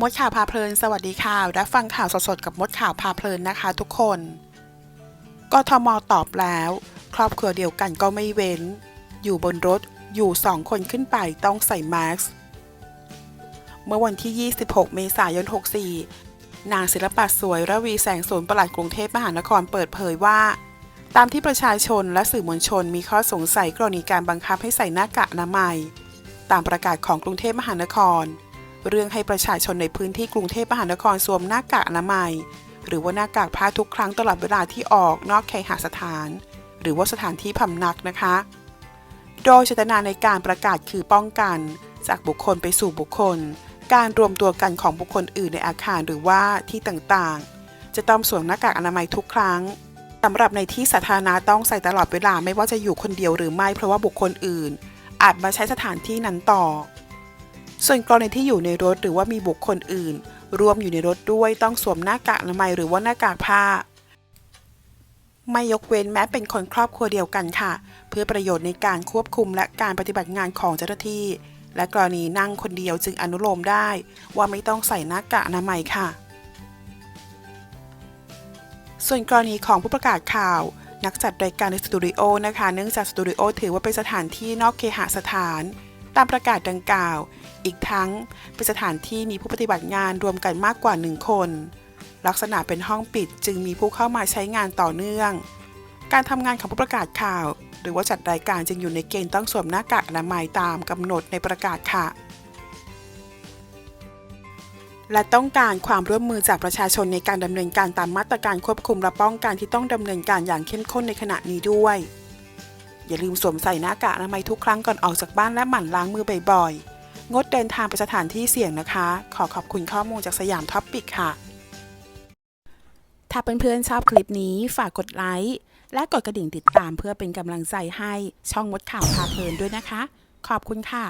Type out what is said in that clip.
มดข่าวพาเพลิน สวัสดีค่ะ รับฟังข่าวสดๆกับมดข่าวพาเพลินนะคะ ทุกคน กทมตอบแล้ว ครอบครัวเดียวกันก็ไม่เว้น อยู่บนรถอยู่สองคนขึ้นไปต้องใส่มาสก์เมื่อวันที่ 26 เมษายน 64 นางศิลปะสวยระวีแสงสนประหลัดกรุงเทพมหานครเปิดเผยว่า ตามที่ประชาชนและสื่อมวลชนมีข้อสงสัยกรณีการบังคับให้ใส่หน้ากากอนามัย ตามประกาศของกรุงเทพมหานคร เรื่องให้ประชาชนในพื้นที่กรุงเทพมหานครสวมหน้ากากอนามัย หรือว่าหน้ากากผ้าทุกครั้งตลอดเวลาที่ออกนอกเคหสถาน หรือว่าสถานที่พำนักนะคะ โดยเจตนาในการประกาศคือป้องกัน จากบุคคลไปสู่บุคคล การรวมตัวกันของบุคคลอื่นในอาคารหรือว่าที่ต่างๆ จะต้องสวมหน้ากากอนามัยทุกครั้งสำหรับในที่สาธารณะต้องใส่ตลอดเวลาไม่ว่าจะอยู่คนเดียวหรือไม่เพราะว่าบุคคลอื่น อาจมาใช้สถานที่นั้นต่อ ส่วนกรณีที่อยู่ในรถหรือว่ามีบุคคลอื่น รวมอยู่ในรถด้วยต้องสวมหน้ากากอนามัยหรือว่าหน้ากากผ้า ไม่ยกเว้นแม้เป็นคนครอบครัวเดียวกันค่ะ เพื่อประโยชน์ในการควบคุมและการปฏิบัติงานของเจ้าหน้าที่ และกรณีนั่งคนเดียวจึงอนุโลมได้ ว่าไม่ต้องใส่หน้ากากอนามัยค่ะ ส่วนกรณีของผู้ประกาศข่าวนักจัดรายการในสตูดิโอนะคะ เนื่องจากสตูดิโอถือว่าเป็นสถานที่นอกเคหสถานามประกาศดังกล่าว อีกทั้งเป็นสถานที่มีผู้ปฏิบัติงานรวมกันมากกว่าหนึ่งคน ลักษณะเป็นห้องปิดจึงมีผู้เข้ามาใช้งานต่อเนื่อง การทำงานของผู้ประกาศข่าว หรือว่าจัดรายการจึงอยู่ในเกณฑ์ต้องสวมหน้ากากอนามัยตามกำหนดในประกาศค่ะ และต้องการความร่วมมือจากประชาชนในการดำเนินการตามมาตรการควบคุมและป้องกันที่ต้องดำเนินการอย่างเข้มข้นในขณะนี้ด้วย อย่าลืมสวมใส่หน้ากากอนามัยทุกครั้งก่อนออกจากบ้านและหมั่นล้างมือบ่อยๆ งดเดินทางไปสถานที่เสี่ยงนะคะ ขอขอบคุณข้อมูลจากสยามท็อปปิกค่ะ ถ้าเพื่อนๆชอบคลิปนี้ฝากกดไลค์และกดกระดิ่งติดตามเพื่อเป็นกำลังใจให้ช่องมดข่าวพาเพลินด้วยนะคะ ขอบคุณค่ะ